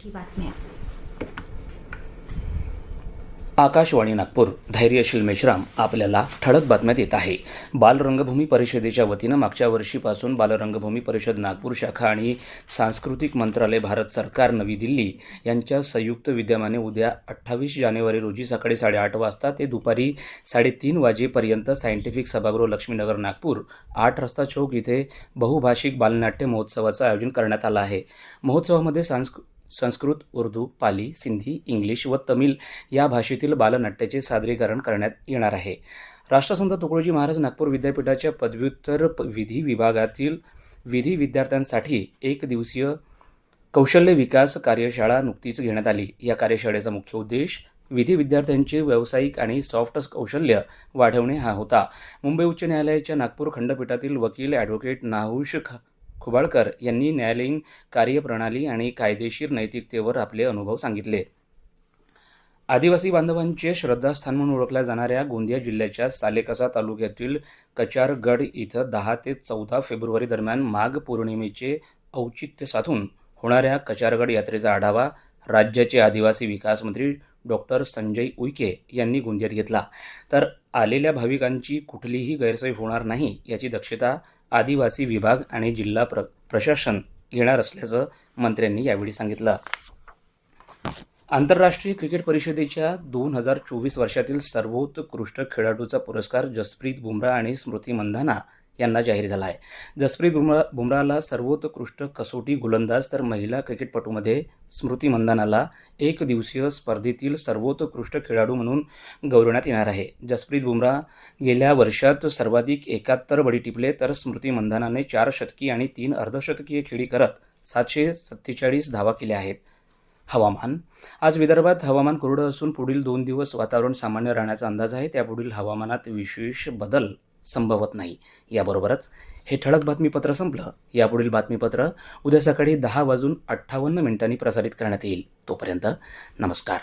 मराठी बातम्या. आकाशवाणी नागपूर धैर्यशील मेश्राम आपल्याला ठळक बातम्यात येत आहे. बालरंगभूमी परिषदेच्या वतीनं मागच्या वर्षीपासून बालरंगभूमी परिषद नागपूर शाखा आणि सांस्कृतिक मंत्रालय भारत सरकार नवी दिल्ली यांच्या संयुक्त विद्यमाने उद्या अठ्ठावीस जानेवारी रोजी सकाळी साडेआठ वाजता ते दुपारी साडेतीन वाजेपर्यंत सायंटिफिक सभागृह लक्ष्मीनगर नागपूर आठ रस्ता चौक इथे बहुभाषिक बालनाट्य महोत्सवाचं आयोजन करण्यात आलं आहे. महोत्सवामध्ये सांस्कृ संस्कृत उर्दू पाली सिंधी इंग्लिश व तमिळ या भाषेतील बालनाट्याचे सादरीकरण करण्यात येणार आहे. राष्ट्रसंत तुकडोजी महाराज नागपूर विद्यापीठाच्या पदव्युत्तर विधी विभागातील विधी विद्यार्थ्यांसाठी एक दिवसीय कौशल्य विकास कार्यशाळा नुकतीच घेण्यात आली. या कार्यशाळेचा मुख्य उद्देश विधी विद्यार्थ्यांचे व्यावसायिक आणि सॉफ्ट कौशल्य वाढवणे हा होता. मुंबई उच्च न्यायालयाच्या नागपूर खंडपीठातील वकील ॲडव्होकेट नाहुश ख खुबाळकर यांनी न्यायालयीन कार्यप्रणाली आणि कायदेशीर नैतिकतेवर आपले अनुभव सांगितले. आदिवासी बांधवांचे श्रद्धास्थान म्हणून ओळखल्या जाणाऱ्या गोंदिया जिल्ह्याच्या सालेकसा तालुक्यातील कचारगड इथं दहा ते चौदा फेब्रुवारी दरम्यान माघ पौर्णिमेचे औचित्य साधून होणाऱ्या कचारगड यात्रेचा आढावा राज्याचे आदिवासी विकास मंत्री डॉक्टर संजय उईके यांनी गोंदियात घेतला. तर आलेल्या भाविकांची कुठलीही गैरसोय होणार नाही याची दक्षता आदिवासी विभाग आणि जिल्हा प्र प्रशासन घेणार असल्याचं मंत्र्यांनी यावेळी सांगितलं. आंतरराष्ट्रीय क्रिकेट परिषदेच्या दोन हजार चोवीस वर्षातील सर्वोत्कृष्ट खेळाडूचा पुरस्कार जसप्रीत बुमराह आणि स्मृती मंधाना यांना जाहीर झाला आहे. जसप्रीत बुमरा बुमराहला सर्वोत्कृष्ट कसोटी गोलंदाज तर महिला क्रिकेटपटूमध्ये स्मृती मंधानाला एक दिवसीय स्पर्धेतील सर्वोत्कृष्ट खेळाडू म्हणून गौरवण्यात येणार आहे. जसप्रीत बुमरा गेल्या वर्षात सर्वाधिक एकाहत्तर बळी टिपले तर स्मृती मंदानाने चार शतकी आणि तीन अर्धशतकीय खेळी करत सातशे सत्तेचाळीस धावा केल्या आहेत. हवामान. आज विदर्भात हवामान कोरडं असून पुढील दोन दिवस वातावरण सामान्य राहण्याचा अंदाज आहे. त्यापुढील हवामानात विशेष बदल संभवत नाही. याबरोबरच हे ठळक बातमीपत्र संपलं. यापुढील बातमीपत्र उद्या सकाळी दहा वाजून अठ्ठावन्न मिनिटांनी प्रसारित करण्यात येईल. तोपर्यंत नमस्कार.